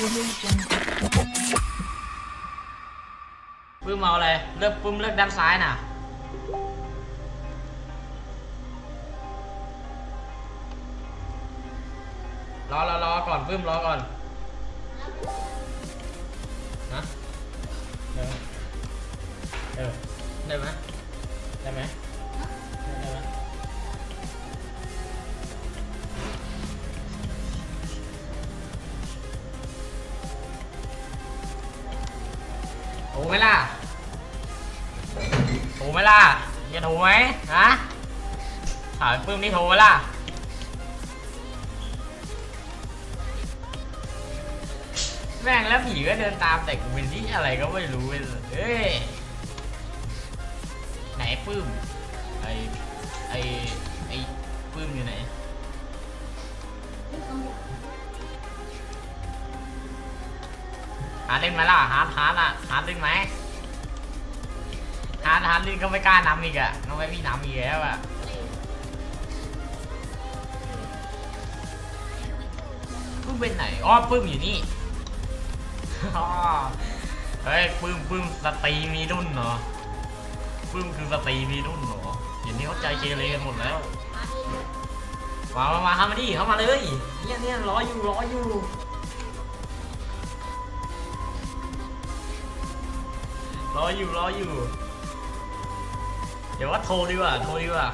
ปื้มเอาอะไร เลือกปื้มเลือกด้านซ้ายน่ะ รอรอรอก่อนปื้มรอก่อนฮะเออเออได้ไหมได้ไหม ไหมล่ะ ถูกไหมล่ะจะถูกไหมฮะถามปื้มนี่ถูกไหมล่ะแม่งแล้วผีก็เดินตามแต่กูเป็นที่อะไรก็ไม่รู้เลยเอ้ยไหนปื้มไอไอไอปื้มอยู่ไหนาเล่นไหมล่ะฮาร์ดฮาร์ดอะฮาร์ดเล่นไหมฮาร์ดฮาร์ดเล่นก็ไม่กล้านำอีกอะน้องไม่พี่นำอีกแล้วอะปื้มเป็นไหนอ๋อปื้มอยู่นี่เฮ้ยปื้มปื้มสตรีมีรุ่นเหรอปื้มคือสตรีมีรุ่นเหรอเดี๋ยวนี้เขาใจเกเรกันหมดแล้วมามามาเข้ามาดิเข้ามาเลยเนี่ยเนี่ยรออยู่รออยู่ ออยู่รออยู่ เดี๋ยวว่าโทรดีกว่าโทรดีกว่า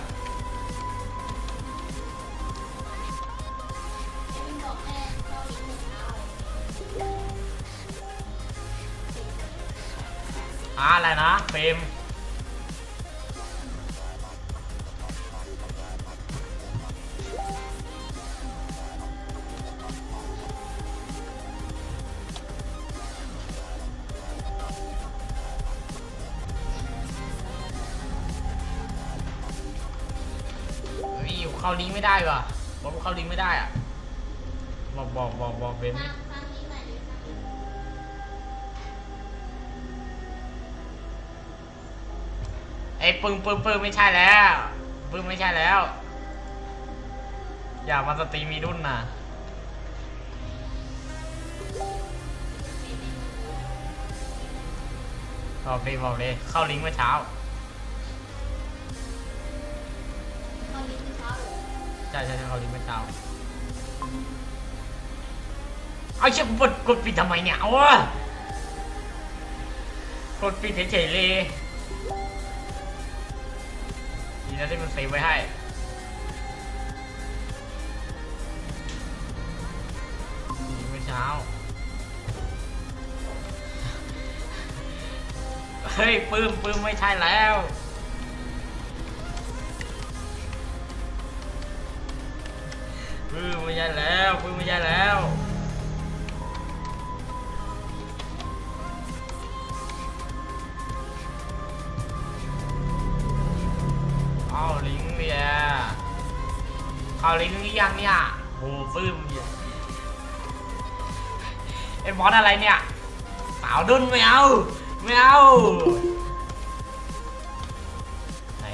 อ่าอะไรนะเฟม ไม่ได้ว่ะบอกว่าเข้าลิงก์ไม่ได้อะบอกบอกบอกบอกเฟรมดิไอ้ปึ้งปึ้งปึ้งไม่ใช่แล้วปึ้งไม่ใช่แล้ว อย่ามาสตรีมีรุ่นนะบอกเลยบอกเลยเข้าลิงก์เมื่อเช้า ช่ใช่ใช่เขาลิงก์เมื่อเช้าเอาเชี่ยกดกดปิดทำไมเนี่ยเอาวะกดปิดเฉยๆเลยดีนะที่มันเซฟไว้ให้เมื่อเช้า เฮ้ยปื้มปื้มไม่ใช่แล้ว ไม่ใช่แล้วปื้มไม่ใช่แล้วเอาลิงเนี่ยเขาลิงหรือยังเนี่ยโหปื้มเนี่ยไอ้บอสอะไรเนี่ยสาวดุนไม่เอาไม่เอาไหน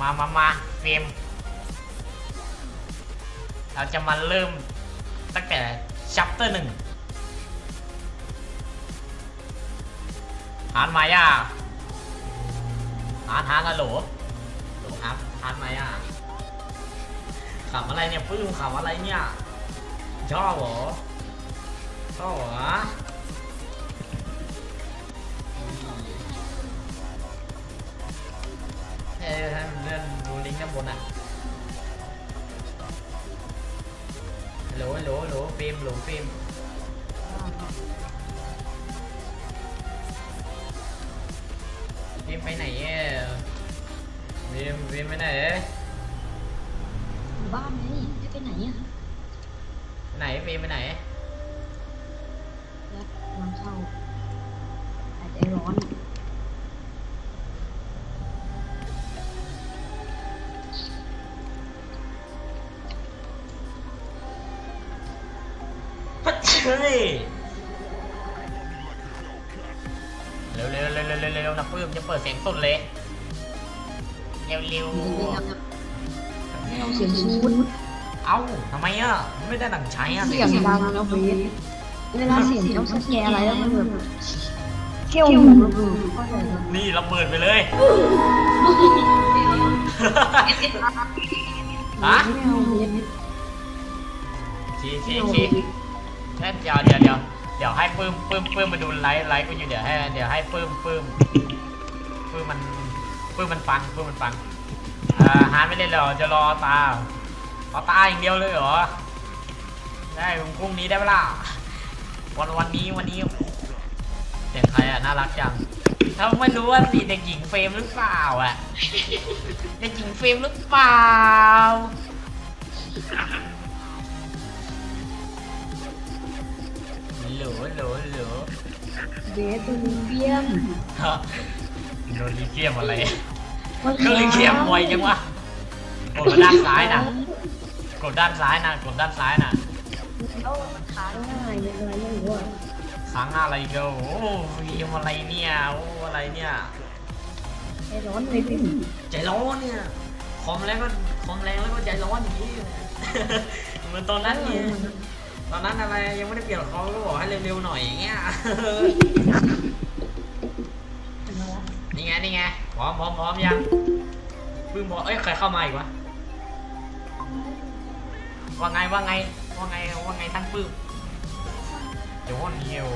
มามามาเฟม เราจะมาเริ่มตั้งแต่ชัปเตอร์หนึ่งหานมาย่าหานหานอะโหลโหลครับหานมายาขำอะไรเนี่ยปื้มขำอะไรเนี่ยชอบเหรอชอบเหรอเอ้ยให้มันเลื่อนดูลิงก์ด้านบนอะ โหลฮัลโหลฮัลโหลฟิล์มฮัลโหลฟิล์มฟิล์มไปไหนเอ่ยฟิล์มฟิล์มไปไหนเอ่ยอยู่บ้านไงจะไปไหนอะไหนฟิล์มไปไหน เปิดเสียงสุดเลย เร็วเร็วมันจะไปทำไม่เอาเสียงซูนอเอ้าทำไมอะ ไม่ได้ดั่งใจอะเสียงดังนะเบสเวลาเสียงเขาสแกอะไรแล้วมันแบบเกี่ยวหูระเบิดเข้าใจไหมนี่ระเบิดไปเลยฮะไม่เอาเบสชี้ชี้ชี้แค่เดี๋ยวเดี๋ยวเดี๋ยวเดี๋ยวให้ปื้มปื้มปื้มมาดูไลฟ์ไลฟ์กูอยู่เดี๋ยวให้เดี๋ยวให้ปื้มปื้ม ปื้มมันปื้มมันฟังปื้มมันฟังอ่าหาไม่เล่นแล้วจะรอตาขอตาอย่างเดียวเลยเหรอได้พรุ่งนี้ได้เปะล่าวันวันนี้วันนี้เสียงใครอะน่ารักจังถ้าไม่รู้ว่าสีเด็กหญิงเฟรมหรือเปล่าอะเด็กหญิงเฟรมหรือเปล่าหลูหลูหลูเบสตัวนี้เบียม โดนลิเกียมอะไรก็ลิเกียมมวยจังวะกดมาด้านซ้ายนะกดด้านซ้ายนะกดด้านซ้ายนะแล้วมันค้างง่ายเลยอะไรไม่รู้อะค้างอะไรก็โอ้ยมอะไรเนี่ยโอ้อะไรเนี่ยไอ้ร้อนเลยพี่ใจร้อนเนี่ยคอมแรงก็คอมแรงแล้วก็ใจร้อนอย่างนี้เหมือนตอนนั้นเนี่ยตอนนั้นอะไรยังไม่ได้เปลี่ยนคอมก็บอกให้เร็วๆหน่อยอย่างเงี้ย นี่ไงนี่ไงพร้อมพร้อมพร้อมยังพึ่งบอกเอ้ยใครเข้ามาอีกวะว่าไงว่าไงว่าไงว่าไงท่านปื้มเดี๋ยววันเดียว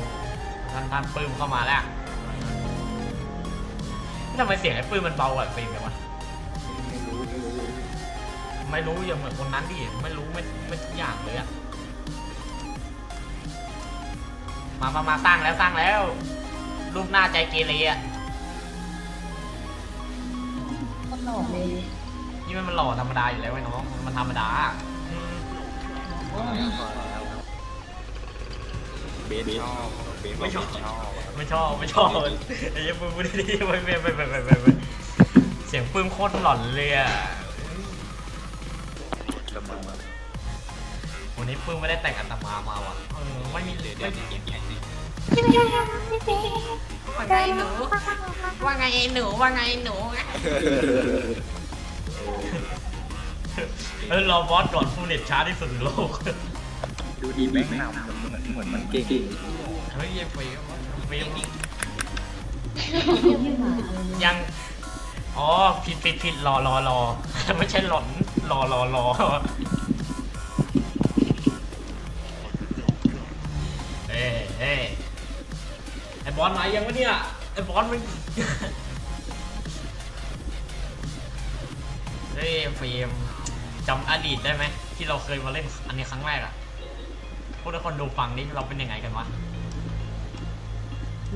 ท่านท่านปื้มเข้ามาแล้วทำไมเสียงไอ้ปื้มมันเบากว่าฟิล์มเลยวะไม่รู้อย่างเหมือนคนนั้นดิไม่รู้ไม่ไม่ทุกอย่างเลยอะมามามาสร้างแล้วสร้างแล้วรูปหน้าใจเกเรอะ หลอกเลยนี่มันมันหล่อธรรมดาอยู่แล้วไอ้น้องมันธรรมดาอืมเบสชอบเบสไม่ชอบชอบไม่ชอบไม่ชอบไอ้เหี้ยังปื้มพูดดีๆไปไปไปไปไปไปไปเสียงปื้มโคตรหล่อนเลยอะกำลังวันนี้ปื้มไม่ได้แต่งอัตมามาว่ะเออไม่มีเดี๋ยวไม่เดี๋ยวเดี๋ยวเดี๋ย วว่าไงหนู ว่าไงหนูว่าไงหนูเออรอบอสก่อนฟูเน็ตช้าที่สุดในโลก ดูดีแม่งนำเหมือนเหมือนมันเก่งเฮ้ยเฟรมเฟรมเบี้ยไม่มาอะไรเลยยัง อ๋อ ผิดผิดผิดรอรอรอ ไม่ใช่หลอนรอรอรอ บอลมายังวะเนี่ย ไอบอลมัน เฮ้ยเฟรมจำอดีตได้ไหม ที่เราเคยมาเล่นอันนี้ครั้งแรกอะพูดให้คนดูฟังนี่เราเป็นยังไงกันวะ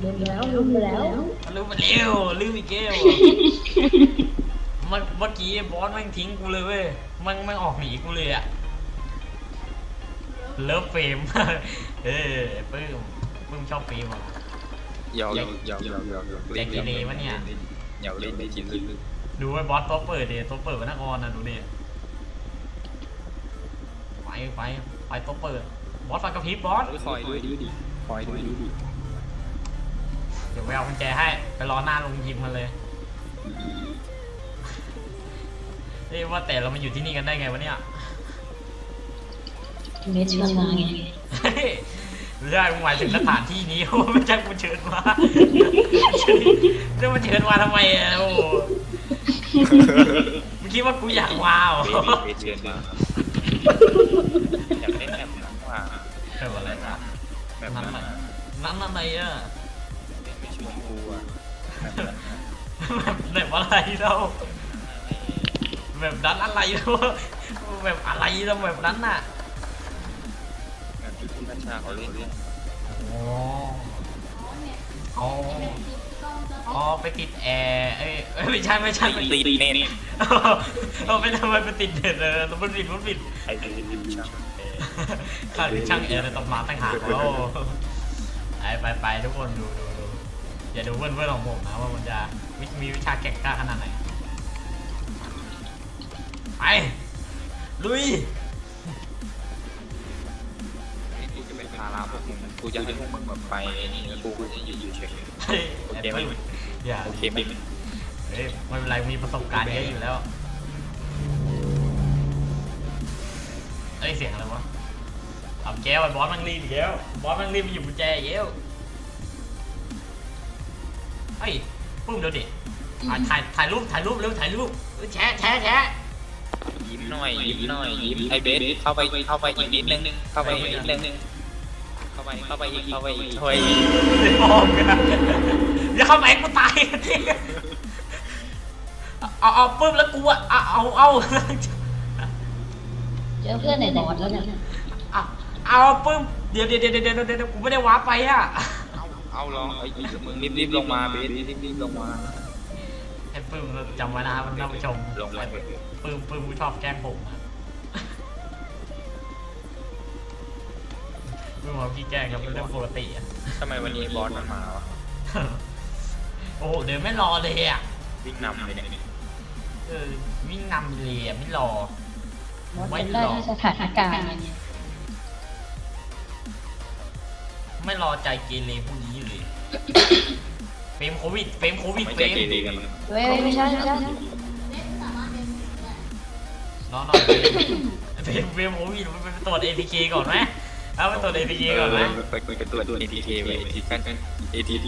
ลืมแล้วลืมแล้ว ลืมไปเร็วลืมอีกเกลเมื่อเมื่อกี้บอสแม่งทิ้งกูเลยเว้ยแมันแม่งออกหนีกูเลยอะเลิฟเฟรมเอ้ยปื้มปื้มชอบเฟรมอะ ยาวๆยาวๆยาวๆยาวๆแรงกีฬาวะเนี่ยยาวเล่นได้จริงลึกดูไอ้บอสตัวเปิดดิตัวเปิดวันนครนะดูดิไปไปไปตัวเปิด บอสไฟกระพริบบอสคอยด้วยดิคอยด้วยดิเดี๋ยวไปเอากุญแจให้ไปรอหน้าลงยิมมันเลยเอ้ยว่าแต่เรามาอยู่ที่นี่กันได้ไงวะเนี่ยเบสชวนมาไงเฮ้ย ไม่ใช่มึงหมายถึงสถานที่นี้ไม่ใช่กูเชิญมาจะมาเชิญมาทำไมอะโอ้โหมึงคิดว่ากูอยากมาเหรอเบบเชิญมาอยากเล่นแบบนั้นว่าเอออะไรนะแบบนั่นนั้นอะไรนั่นอะไรอะเล่นไปชวนกูอะแบบแบบอะไรเราแบบนั้นอะไรเราแบบอะไรเราแบบนั้นน่ะ ที่พี่พัชชาเขาเล่นเนี่ยอ๋ออ๋ออ๋อไปติดแอร์เอ้ยเอ้ยไม่ใช่ไม่ใช่ไม่ตีเน่นเราไปทำไมไปติดเด็ดเลยมันผิดมันผิดไอ้ตีช่างข้าคือช่างแอร์ในตำนานต่างหากแล้วไปไปไปทุกคนดูดูดูอย่าดูเพื่อนเพื่อนของผมนะว่ามันจะวิมีวิชาแก่งกล้าขนาดไหนไปลุยาระพวกมึงกูจะให้พวกมึงแบบไปนี่แล้วกูก็จะอยู่อยู่เฉยเฮ้ยแอบไปอย่าโอเคไหมเฮ้ยไม่เป็นไรมีประสบการณ์เยอะอยู่แล้วเอ้ยเสียงอะไรวะเอาแก้วไอ้บอสมันรีบอีกแล้วบอสมันรีบไปหยิบกุญแจอีกแล้วเฮ้ยปุ้มเดี๋ยวดิถ่ายถ่ายถ่ายรูปถ่ายรูปเร็วถ่ายรูปแชะแชะแชะยิ้มหน่อยยิ้มหน่อยยิ้มไอเบสเข้าไปเข้าไปอีกนิดนึงเข้าไปอีกนิดนึง เข้าไปเข้าไปอีกเข้าไปอีกเข้าไปอีกไม่มองกันอย่าเข้ามาให้กูตายกันทีเอาเอาปุ๊บแล้วกูอะเอาเอาเอาเจอเพื่อนในบอสแล้วเนี่ยเอาเอาปุ๊บเดี๋ยวเดี๋ยวเดี๋ยวเดี๋ยวเดี๋ยวเดี๋ยวกูไม่ได้ว้าร์ปไปอะเอาลองไอ้มึงรีบรีบลงมาเบสรีบรีบลงมาไอ้ปื้มจำไว้นะครับท่านผู้ชมลงมาไอ้ปื้มปื้มกูชอบแกล้งผมอะ ปื้มว่าพี่แกล้งครับเป็นเรื่องปกติอะ ทำไมวันนี้บอสมันมาวะโอ้โหเดี๋ยวไม่รอเลยอะวิ่งนำเลยเนี่ยเออวิ่งนำเลยอะไม่รอบอสจำได้ที่สถานการณ์เนี่ยไม่รอใจเกเรพวกนี้เลย เฟรมโควิด เฟรมโควิด ไม่เฟใจรมเกเรกันเว้ยไม่ใช่ไม่ใช่รอหน่อยเฟรมเฟรมโควิดมันไปตรวจ ATK ก่อนไหม เอาไปตรวจ ATK ก่อนไหมไปไปตรวจ ATK ไปที่กัน ATK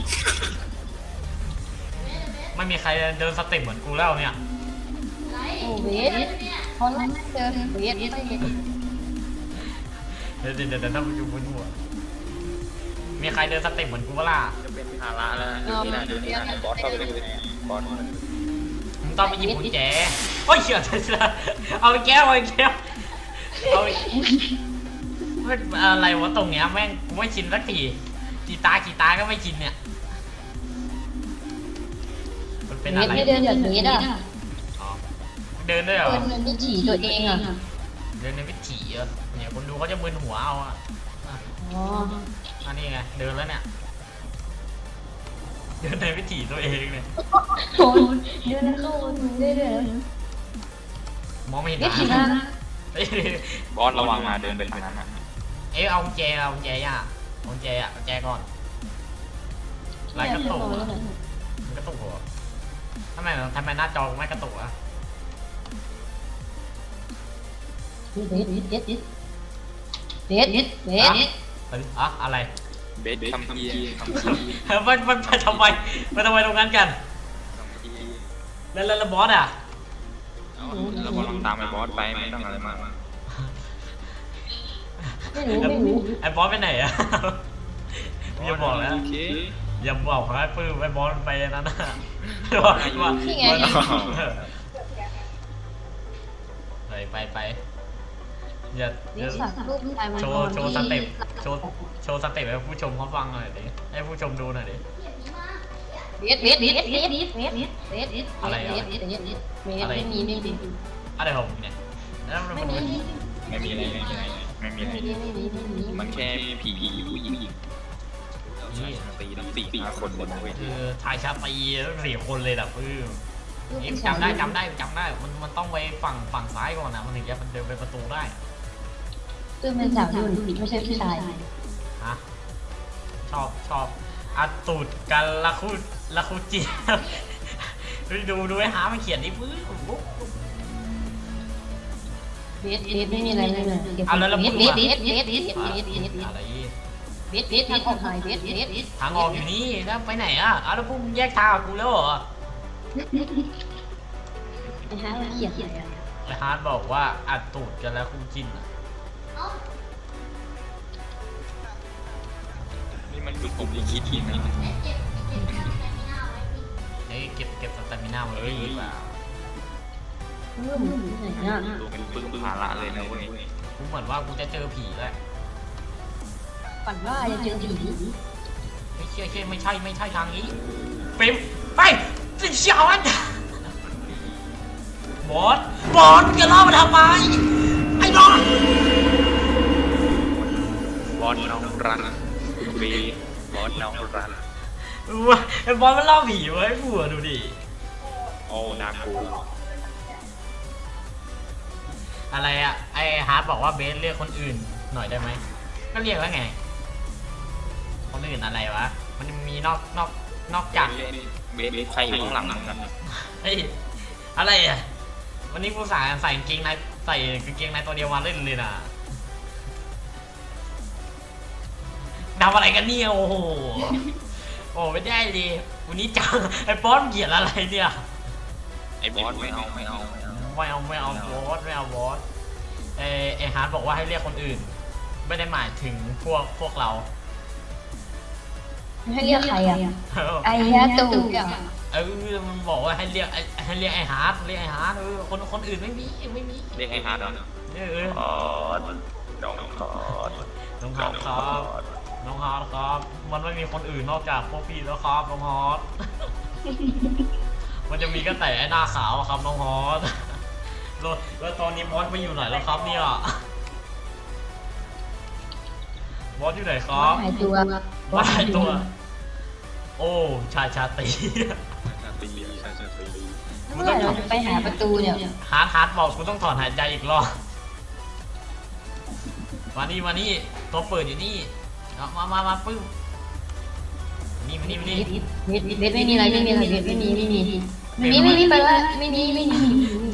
ไม่มีใครเดินสเต็ปเหมือนกูแล้วเนี่ย โอ้เวสเขาไม่เจอเวสไม่เห็นเดี๋ยวเดี๋ยวเดี๋ยวถ้ามันอยู่บนหัว มีใครเดินสเต็ปเหมือนกูเปะล่ะจะเป็นภาระแล้วนะนี่นะดูนี่นะบอสเข้าไปเลยบอสมึงต้องไปหยิบกุญแจโอ้ยเชื่อเชื่อเอาไปแก้วเอาไปแก้วเอาไป มันอะไรวะตรงเนี้ยแม่งกูไม่ชินสักทีกีตาร์กีตาร์ก็ไม่ชินเนี่ย มันเป็นเวอะสไรไม่เดินแบบเวสอะอ๋อเดินด้วยเหรอ เดินมันไม่จีตัวเองอะเดินในวิถีเหรอเนี่ยคนดูเขาจะมึนหัวเอาอะอะอ๋ออันนี้ไงเดินแล้วเนี่ย เดินในวิถีตัวเองเนี่ยโหเดินเข้าเรื่อยๆมองไม่เห็นเวสเห็นนะนะเอ้ยบอสระวังมาเดินไปทางนั้นนะ เอ้ยเอากุญแจเอากุญแจย่าเอากุญแจอะกุญแจก่อนลายกระตุกอะมันกระตุกเหรอทำไมทำไมหน้าจอไม่กระตุกอะเวสเวสเวสเวสเวสเวสเวสเฮ้ยอะอะไรเบสทำทีทำทีมันมันมันทำไมมันทำไมตรงนั้นกันทำทีแล้วแล้วแล้วบอสอะเราบอสตามไอ้บอสไปไม่ต้องอะไรมาก ไม่รู้ไม่รู้ไอ้บอสไปไหนอะอย่าบอกแล้วโอเคอย่าบอกให้ปื้มไอ้บอสมันไปนั่นนะว่าว่านี่ไงไปไปไปอย่าเวอย่าสสักรูปชายมันโชว์โชว์สเต็ปโชว์โชว์สเต็ปให้ผู้ชมเขาฟังหน่อยดิให้ผู้ชมดูหน่อยดิเวสเวสเวสเวสเวสเวสเวสเวสเวสอะไรอะเวสเวสเวสเวสไม่มีไม่มีอะไรของมึงเนี่ยแล้วมันไม่มันมีไม่มีอะไร ไม่มีอะไรไม่มีอะไรไม่มีไม่มีไม่มีมันแค่ผีผู้หญิงตีตั้งสี่ห้าคนบนเวคืทีอชายชาตรีตั้งสี่คนเลยนะปื้มนี่จำได้จำได้จำได้ มันมันต้องไปฝั่งฝั่งซ้ายก่อนนะมันถึงจะมันเดินไปประตูได้คือเป็นสาวยุ่นไม่ใช่ผู้ชายฮะชอบชอบอาตูดกันละคุละคุเจียบดูดูไอ้หามันเขียนนี่ปื้ม ไม่มีอะไรเลยเอาแล้วเราบิดบิดทางออกหทางออกอยู่นี่แล้วไปไหนอะเอาแล้วพวกมึงแยกทางกูแล้วเหรอไอ้ฮาร์ดเขียนเขียนไอ้ฮาร์ดบอกว่าอัดตูดกันแล้วคุณจินนี่มันคือผมลิขิตทีมนะเฮ้ยเก็บเก็บสตามมินาไว้ดีกว่า เริ่มไหนอะดูเป็นปึ้งภาระเลยนะเว้ยกูเหมือนว่ากูจะเจอผีแล้วฝันว่าจะเจอผีไม่เชื่อเชื่อไม่ใช่ไม่ใช่ทางนี้เปรมไปสิเชียวอันบอสบอสมึงจะล่อมาทำไมไอ้บอสบอสน้องรันบสบอสน้องรันวะไอ้บอสมันล่อผีไว้กูอะดูดิโอ้นากู อะไรอะไอฮาร์ดบอกว่าเบสเรียกคนอื่นหน่อยได้ไหมก็เรียกว่าไง คนอื่นอะไรวะ มันมีนอกนอกนอกจากเบสใครอยู่ข้างหลังกันเฮ้ยอะไรอะวันนี้ผู้สายใส่กางเกงในใส่กางเกงในตัวเดียวมาเล่นเลยนะทำอะไรกันเนี่ยโอ้โหโอ้ไม่ได้ดิวันนี้จังไอ้ป้อนเกลียดอะไรเนี่ยไอ้บอนไม่เอาไม่เอา ไม่เอาไม่เอาไม่เอาบอสไม่เอาบอสเออไอฮาร์ดบอกว่าให้เรียกคนอื่น ไม่ได้หมายถึงพวกพวกเราให้เรียกใครอะเออไอ้ยาตู่อะเออมันบอกว่าให้เรียกไอ้ให้เรียกไอฮาร์ดเรียกไอฮาร์ดเออคนคนอื่นไม่มีไม่มีเรียกไอ้ฮาร์ดเหรอเออเออคอร์ดน้องคอร์ดน้องฮาร์ดครับน้องฮาร์ดครับ มันไม่มีคนอื่นนอกจากพวกพี่แล้วครับน้องฮาร์ดมันจะมีก็แต่ไอ้หน้าขาวอะครับน้องฮอส แล้วแล้วตอนนี้บอสไปอยู่ไหนแล้วครับเนี่ยบอสอยู่ไหนครับหายตัวมาหายตัว โอ้ชายชาตรีชาตีชาชาตีเมื่อไหร่เราจะไปหาประตูเนี่ยฮาร์ดฮาร์ดบอกกูต้องถอนหายใจอีกรอบมานี่มานี่ตัวเปิดอยู่นี่เอามามามาปึ้มนี่มานี่มานี่เบ็ดเบ็ดไม่มีอะไรไม่มีอะไรเบ็ดไม่มีไม่มี ไม่มีไม่มีไปแล้วไม่มีไม่มี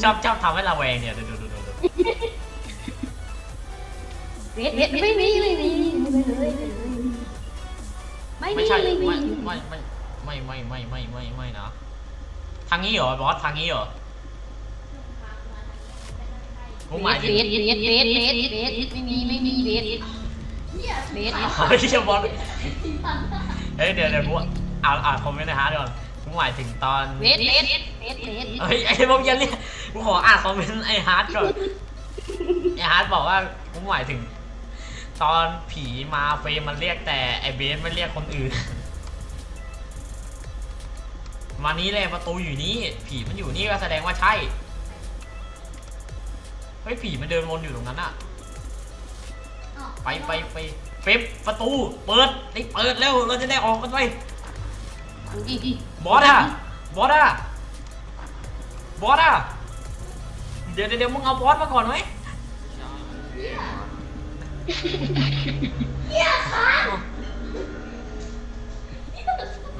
ชอบชอบทำให้ระแวงเนี่ยดูดูดูดูดูเบ็ดเบ็ดไม่มีไม่มีไม่มีไม่ใช่ไม่มีไม่ไม่ไม่ไม่ไม่ไม่ไม่ไม่ไม่นะทางนี้เหรอบอสทางนี้เหรอกูหมายถึงเบ็ดเบ็ดเบ็ดเบ็ดเบ็ดเบ็ดไม่มีไม่มีเบ็ดเบ็ดเฮ้ยเชี่ยบอสเฮ้ยเดี๋ยวเดี๋ยวกูอ่านอ่านคอมเมนต์ในฮาร์ดก่อนกู หมายถึงตอนเบ็ดเบ็ดเบ็ดเบ็ดเฮ้ยไอ้พวกยันเรียกกูขออ่านคอมเมนต์ไอ้ฮาร์ดก่อนไอ้ฮาร์ดบอกว่ากูหมายถึง ตอนผีมาเฟรมมันเรียกแต่ไอ้เบสไม่เรียกคนอื่น มานี้เลยประตูอยู่นี่ผีมันอยู่นี่ก็แสดงว่าใช่เฮ้ยผีมันเดินวนอยู่ตรงนั้นอะไปไปไปเป๊ปประตู เปิดได้เปิดแล้วเราจะได้ออกกันไป บอสอะบอสอะบอสอะเดี๋ยวเดี๋ยวมึงเอาบอสมาก่อนไหม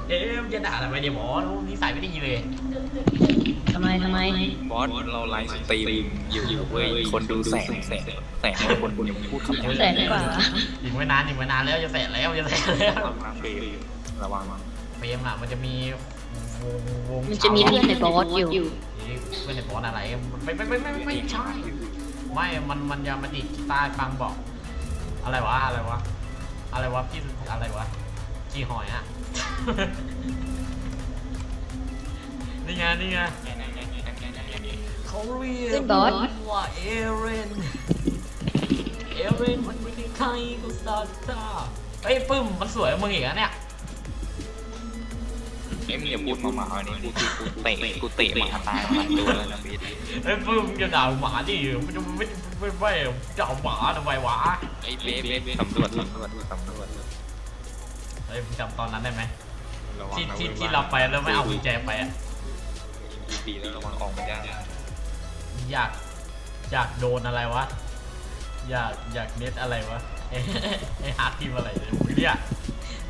เอ๊ะมึงจะด่าทำไมเนี่ยบอสนิสัยไม่ดีเลยทำไมทำไม บอสเราไลฟ์สตรีมอยู่อยู่เว้ยคนดูแสนแสนแสนคนยังพูดคำนี้แสนกว่ายิงไว้นานยิงไว้นานแล้วจะเสร็จแล้วจะเสร็จแล้วเฟรมระวัง ฟรมอะมันจะมีวงวงมันจะมีเพื่อนในบอสอยู่เอ๊ะเพื่อนในบอสอะไรไม่ไม่ไม่ไม่ไม่ไม่ใช่ไม่มันมันจะมาดิดกีตาร์ฟังบอก อะไรวะอะไรวะอะไรวะพี่อะไรวะกี่หอยอะนี่ไงนี่ไงเขาเรียขึ้กนบอสว่าเอเรนเอเรนมันไม่ได้ใครก็สตาร์ตาเฮ้ยปึ้มมันสวยกว่ามึงอีกอะเนี่ย เอ็มอย่าพูดมาหมาวันนี้กูกูเตะกูเตะหมาตายหลายตัวแล้วนะพี่เฮ้ยปึ้มอย่าด่าหมาดิไม่ไม่ไม่ไม่จะเอาหมาทำไมวะไอ้เบ๊เบ๊สำรวจสำรวจสำรวจเฮ้ยมึงจำตอนนั้นได้ไหมระวังที่นะที่ว้ยที่เราไปแล้วไม่เอากุญแจไปอะดีแล้วระวังออกไม่ได้อยากอยากโดนอะไรวะ อยากอยากเน็ตอะไรวะเอ้ยไอฮาร์ดพิมพ์อะไรเนี่ยมึงเนี่ย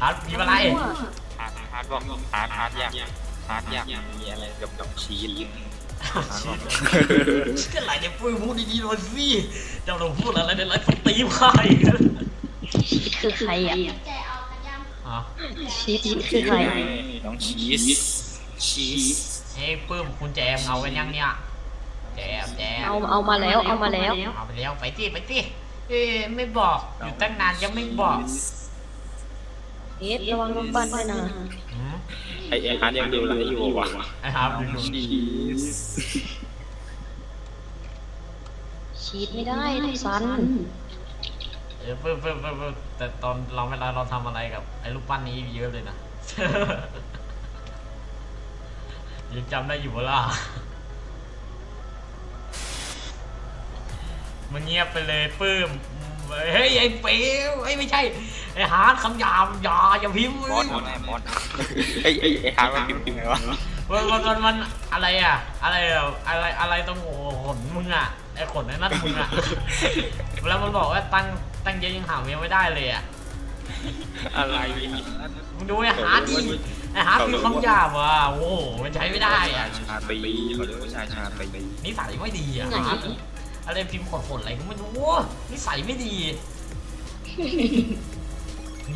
ฮาร์ดพิมพ์อะไรฮาร์ดฮาร์ดบอกฮาร์ดฮาร์ดยากฮาร์ดยากมีอะไรกับกับชีสฮาร์ดบอกก็หลเนี่ยพูดพูดดีๆหน่อยสิเจ้าเราพูดอะไรในไลฟ์สตรีมใครคือใครอะอะชีสคือใครน้องชีสชีสเฮ้ยปื้มคุณแจมเอากันยังเนี่ยแจมแจมเอาเอามาแล้วเอามาแล้วเอาไปแล้วไปที่ไปที่เอ้ไม่บอกอยู่ตั้งนานยังไม่บอก เอสระวังรถบันด้วยนะหืมไอไอฮาร์ดยังดูไลฟ์อยู่วะไอฮาร์ดอยู่ชีสชีสไม่ได้ต้องซันเออเพิ่มเพิ่มเพิ่มเพิ่มแต่ตอนเราเวลาเราทำอะไรกับไอ้รูปปั้นนี้เยอะเลยนะยังจำได้อยู่เวล่ะมันเงียบไปเลยปื้ม เฮ้ยไอ้เป๋วไอ้ยไม่ใช่ไอ้ฮาร์ดคำหยาบอย่าอย่าพิมพ์บอสบอสบอสไอไอไอฮาร์ดมันพิมพ์ยังไงวะมันมันมันมันอะไรอะอะไรอะอะไรอะไรตรงหัวขนมึงอะไอ้ขนไอ้นั่นมึงอะแล้วมันบอกว่าตั้งตั้งเยอะยังหาเมียไม่ได้เลยอะอะไรมึงดูไอ้ฮาร์ดดิไอ้ฮาร์ดคือคำหยาบว่ะโอ้โหมันใช้ไม่ได้อะชาตีเขาเรียกว่าชายชาตีนิสัยไม่ดีอะไหนฮาร์ด อะไรพิมพ์ขนๆอะไรก็ไม่รู้นิสัยไม่ดี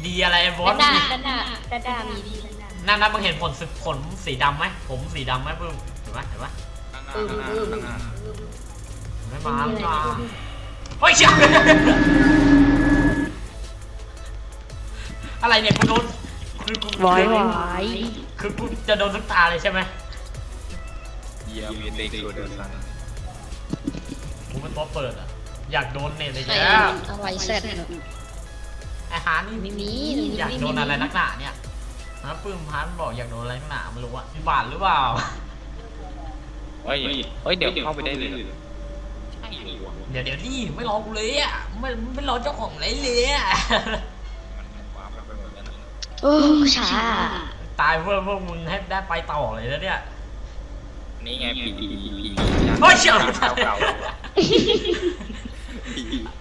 ดีอะไรบอด้าสนหน้าด้านหน้าด้านหน้ามีดีด้านหน้านั่นนะมึงเห็นผลสึกขนสีดำไหมผมสีดำไหมปื้มเห็นไหมเห็นไหมข้างหน้าปื้มข้างหน้าปื้มข้างหน้าไม่มาไม่มาเฮ้ยเชี่ยอะไรเนี่ยกูโดนคือกูวายวายคือกูจะโดนทุกตาเลยใช่ไหมเยี่ยมเด็กตัวเดินสัน กูเป็นตัวเปิดอะอยากโดนเนี่ยเลยใครเนี่ยอะไรแซ่บเนี่ยไอาหารนี่ไม่มี อยากโดนอะไรนักหนาเนี่ยนะปื้มพันบอกอยากโดนอะไรนักหนาไม่รู้อะมีบาทหรือเปล่า เฮ้ยเฮ้ย เดี๋ยวเข้าไปได้เลยใช่หรอเดี๋ยวเดี๋ยวดิไม่รอกูเลยอะไม่ไม่รอเจ้าของเลยเลยอะมันว้าวไปหมดแล้วนะโอ้ช้า ตายเพื่อพวกมึงให้ได้ไปต่อเลยนะเนี่ย นี่ไงผีผีผีผีโอ้ยเชี่ยเก่าเก่า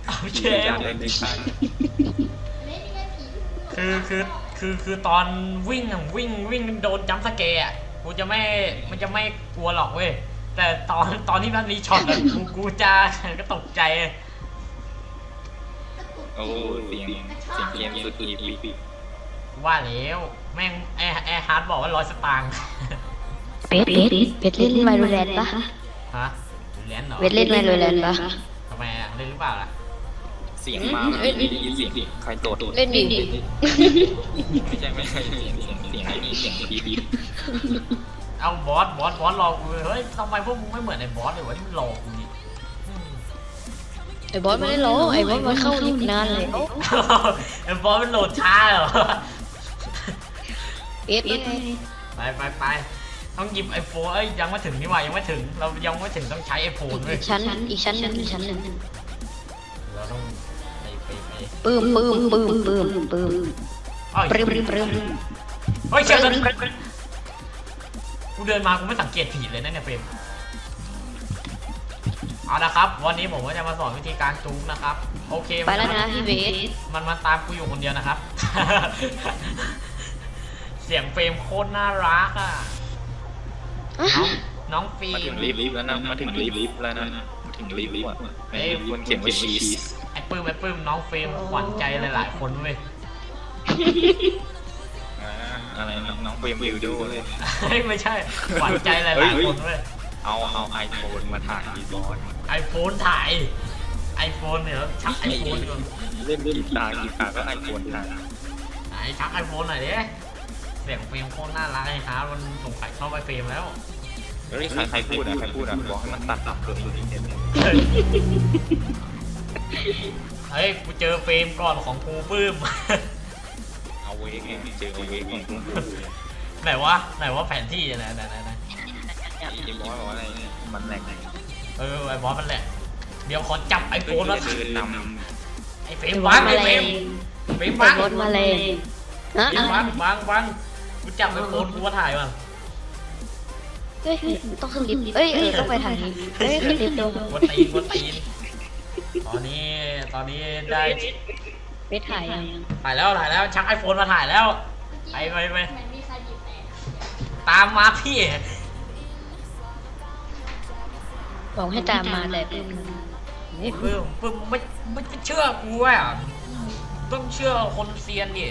เอาเชผีฟจากเล่นในบ้านคือคือคือคือตอนวิ่งอะวิ่งวิ่งโดนจัมป์สแกร์อะกูจะไม่มันจะไม่กลัวหรอกเว้ยแต่ตอนตอนที่มันมีช็อตอะกูกูจะก็ตกใจโอ้เสียงเสียงเกมสุดอีปีว่าแล้วแม่งแอร์แอร์ฮาร์ดบอกว่าร้อยสตางค์เป็ดเป็ดเป็ดเล่นไมโลแลนด์ปะฮะ เหรียญเหรอเป็ดเล่นไมโลแลนด์ปะทำไมอะเล่นหรือเปล่าล่ะเสียงมาได้ยินเสียงใครโดดเล่นดิไม่ใช่ไม่ใช่เสียงเสียงเสียงไอ้นี่เสียงผีผีเอาบอสบอสบอสรอกูเลยเฮ้ยทำไมพวกมึงไม่เหมือนไอ้บอสเลยวะที่มันรอกูนี่อืมไอ้บอสไม่ได้ร้องไอ้บอสมันเข้าลิฟต์นานเลยไอ้บอสมันโหลดช้าเหรอเป็ดเป็ดไปไปไป ต้องหยิบไอโฟนเอ้ยยังไม่ถึงนี่หว่ายังไม่ถึง เรายังไม่ถึงต้องใช้ไอโฟนเว้อียกชั้นอีกชั้นหนึ่งอีกชั้นหนึ่งเราต้องไปไปไปปื้มปื้มปื้มปื้มปื้มเอ้ยปรึ้มปรึ้มเฮ้ยเชี่ยกูเดินมากูไม่สังเกตผิดเลยนะเนี่ยเฟรมเอาละครับ วันนี้ผมก็จะมาสอนวิธีการจูงนะครับ โอเคไปแล้วนะพี่เบสมันมาตามกูอยู่คนเดียวนะครับ เสียงเฟรมโคตรน่ารักอะ น้องน้องฟีมาถึงลิฟต์แล้วนะมาถึงลิฟต์แล้วนะมาถึงลิฟต์ว่ะไอ้คนเขียนว่าชีสไอ้ปื้มไอ้ปื้มน้องเฟรมขวัญใจหลายๆคนเว้ยอะไรน้องเฟรมวิวดูเลยเฮ้ยไม่ใช่ขวัญใจหลายๆคนเว้ยเอาเอาไอโฟนมาถ่ายดีบอสไอโฟนถ่ายไอโฟนเนี่ยชักไอโฟนก่อนเล่นกีตาร์กีตาร์ก็ไอโฟนถ่ายไหนชักไอโฟนหน่อยดิ เสียงเฟรมโคตรน่ารักไอ้ฮาร์ดมันสงสัยเข้าไปเฟรมแล้วเฮ้ยใครใครพูดอะใครพูดอะบอกให้มันตัดตัดเกินเลยเฮ้ยเฮ้ยกูเจอเฟรมก่อนของกูปื้ม เอาเวกไงเจอเวกของคุณไหนวะไหนวะแผนที่ไหนไหนไหนไหนไอ้บอสบอกว่าอะไรมันแหลกเออไอบอสมันแหละ เดี๋ยวขอจับไอโฟนแล้วเดินนไอเฟรมวางไอเฟรมเฟรมวางรถมาเลยฮะเฟรมวางวางวาง กูจับไอโฟนกูมาถ่ายมันเฮ้ยต้องขึ้นลิฟต์เอ้ยเออต้องไปทางนี้เฮ้ยขึ้นลิฟต์ดูกวนตีนกวนตีนตอนนี้ตอนนี้ได้ไปถ่ายยังถ่ายแล้วถ่ายแล้วชักไอโฟนมาถ่ายแล้วไปไปไปตามมาพี่บอกให้ตามมาแต่ปื้มนี่ปึ้มปึ้มไม่ไม่เชื่อกูอะต้องเชื่อคนเซียนดิ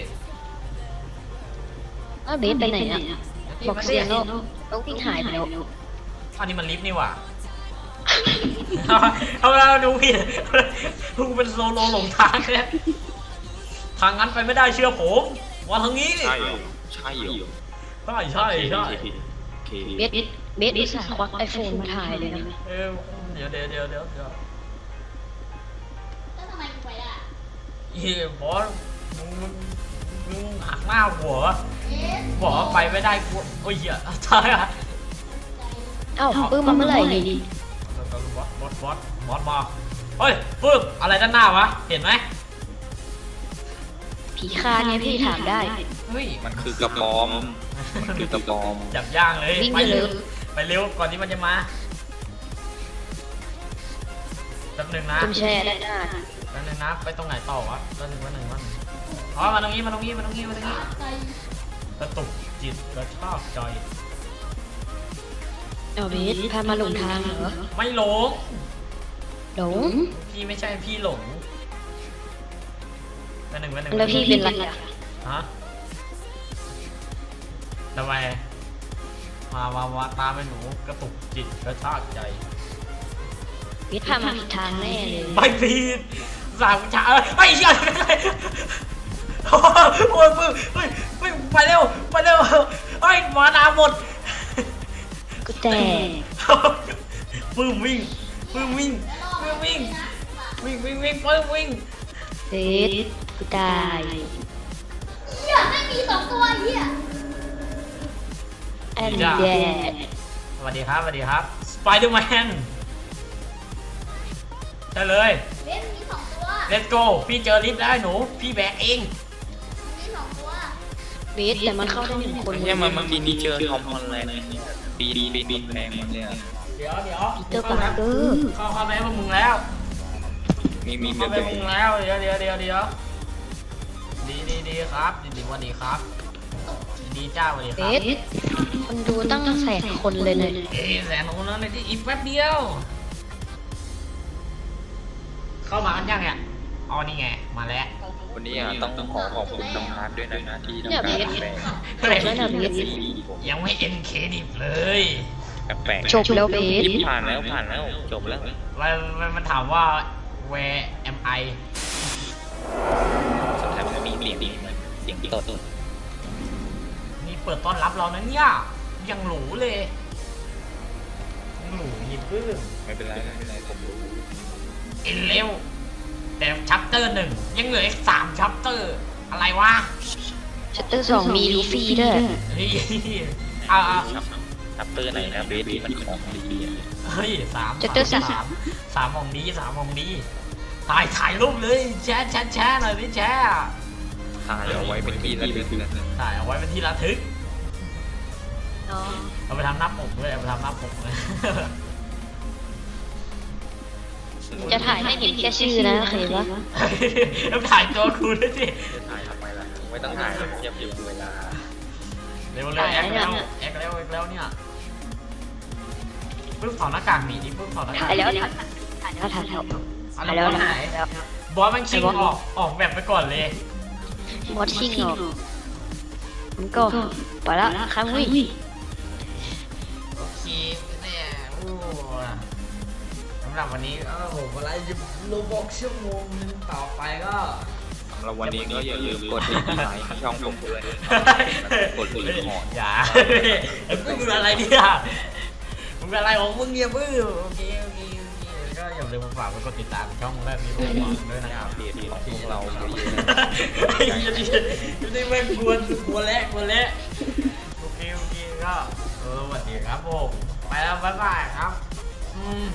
อ้าวเบสไปไหนอะ บอกเสียงโลกต้องวิ่งหายไปแล้วอันนี้มันลิฟต์นี่หว่าเอาเราดูผิดกูเป็นโซโลหลงทางเนี่ยทางนั้นไปไม่ได้เชื่อผมวันทางนี้ำใช่เหรอใช่เหรอใช่ใช่ใช่โอเคเบสเบสอุตส่าห์ควักไอโฟนมาถ่ายเลยนะเออเดี๋ยวเดี๋ยวเดี๋ยวเดี๋ยวเดี๋ยวแล้วทำไมกูไปได้เฮ้ยบอสมึงมึงมึงหักหน้าหัวเอ๊ะ บอกว่าไปไม่ได้กูโอ้ยเหี้ยใช่อะเอ้าปื้มมาเมื่อไหร่นี่บอสบอสบอสบอสมาเฮ้ยปึ๊บอะไรด้านหน้าวะ เห็นไหมผีคาไงพี่ถามได้ เฮ้ยมันคือกระปอม มันคือกระปอม จับย่างเลยวิ่งไปไปเลเร็ยวไปเร็วก่อนที่มันจะมาแป๊บหนึงนะตุ้มแช่ได้หน้าแป๊บหนึงนะไปตรงไหนต่อวะแป๊บหนึงแป๊บหนึงแป๊บหนึงอ๋อมาตรงนี้มาตรงนี้มาตรงนี้มาตรงนี้ใจ กระตุกจิตกระชากใจเอาเบสพามาหลงทางเหรอไม่หลง หลงพี่ไม่ใช่พี่หลงแป๊บหนึงแป๊บหนึงแล้วพี่เป็นไรอะฮะทำไมมามามาตามไปหนูกระตุกจิตกระชากใจพีทพามาผิดทางแน่เลยไม่ผิดสามชาเอ้ยไอ้เหี้ย โอ้ยปึ้งเฮ้ยเฮ้ยไปเร็วไปเร็วเฮ้ยหมานาหมดก็แต่ปึ้มวิ่งปึ้มวิ่งปึ้มวิ่งวิ่งวิ่งวิ่งปึ้มวิ่งพีทกูตายเหี้ยไม่มีสองตัวเหี้ยแอนแดดสวัสดีครับสวัสดีครับสไปเดอร์แมนได้เลยเบสมีสองตัว let's go พี่เจอลิฟต์แล้วหนู พี่แบกเองมีสองตัว พีทแต่มันเข้าได้หนึ่งคนเนี่ยมันเมื่อกี้นี่เจอทอมฮอลแลนด์ปีนปีนปีนแพงหมดเลยอะเดี๋ยวเดี๋ยวปีเตอร์ปาร์เกอร์เข้าเข้าไปให้พวกมึงแล้วมีมีเข้าเดี๋ยวไปเดี๋ยวให้พวกมึงแล้วเดี๋ยวเดี๋ยวเดี๋ยวเดี๋ยวดีดีดีครับดีดีสวัสดีครับดีดีจ้าสวัสดีคพีรับทคนดูตั้งแสนคนเลยเนี่ยเอ้ยแสนคนแล้วในที่อีกแป๊บเดียว เข้ามากันยังเนี่ยอ๋อนี่ไงมาแล้ว วันนี้อะต้องขอขอบคุณน้องฮาร์ดด้วยนะที่เนี่ยทำพีการทแปลจบแล้วนะพีทซีรีส์ผมยังไม่เอ็นเครดิตเลยแปลกๆจบแล้วพีทยิบผ่านแล้วผ่านแล้วจบแล้วมันมันมันถามว่า where am I สุดท้ายมันก็มีเสียงดีเหมือนเสียงตดนี่เปิดต้อนรับเรานะเนี่ยยังหรูเลยยังหรูยิบปื้มไม่เป็นไรไม่เป็นไรผมรู้เอ็นเร็ว แต่ชัปเตอร์หนึ่งยังเหลืออีกสามชัปเตอร์อะไรวะชัตเตอร์สองมีลูฟี่ด้วย เฮ้ยเอาเอาชับชัปเตอร์ไหนนะเบสที่มันของดีๆอะเฮ้ยสามชัตเตอร์สามสามของนี้สามของนี้ถ่ายถ่ายรูปเลยแชร์แชร์แชร์หน่อยดิแชร์ถ่ายเอาไว้เป็นที่ระลึกนะถ่ายเอาไว้เป็นที่ระทึก เอาไปทำหน้าปกด้วยเอาไปทำหน้าปกเลย จะถ่ายให้เห็นแค่ชื่อนะโอเคปะแล้วถ่ายตัวคุณด้วยสิจะถ่ายทำไมล่ะไม่ต้องถ่ายแล้วเทียบอยู่เวลาเร็วเร็วแอคแล้วแอคแล้วแอคแล้วเนี่ยปึ๊บถอดหน้ากากหนีดิปึ๊บถอดหน้ากากถ่ายแล้วถ่ายถ่ายแล้วถ่ายแล้วอะไรถ่ายแล้วบอสถ่าหายยแล้วบอสมันชิงออกออกแบบไปก่อนเลยมอดชิงออกมันก็ไปละครั้งวิ่งโอเคเนี่ยโอ้สำหรับวันนี้ก็ผมอะไรจะโลบอกชั่วโมงนึงต่อไปก็สำหรับวันนี้ก็อย่าลืมกดติดตามช่องผมด้วยกดกดรีพอร์ตอย่าไอ้มึงอะไรเนี่ยมึงอะไรของมึงเนี่ยมึงโอเคโอเคโอเคก็อย่าลืมฝากกดติดตามช่องแรกนี้ด้วยด้วยนะครับเดตของพวกเราเยอะไอ้เหี้ยนี่นี่แม่งกวนกวนแล้วกวนแล้วโอเคโอเคก็เออสวัสดีครับผมไปแล้วบ๊ายบายครับอืม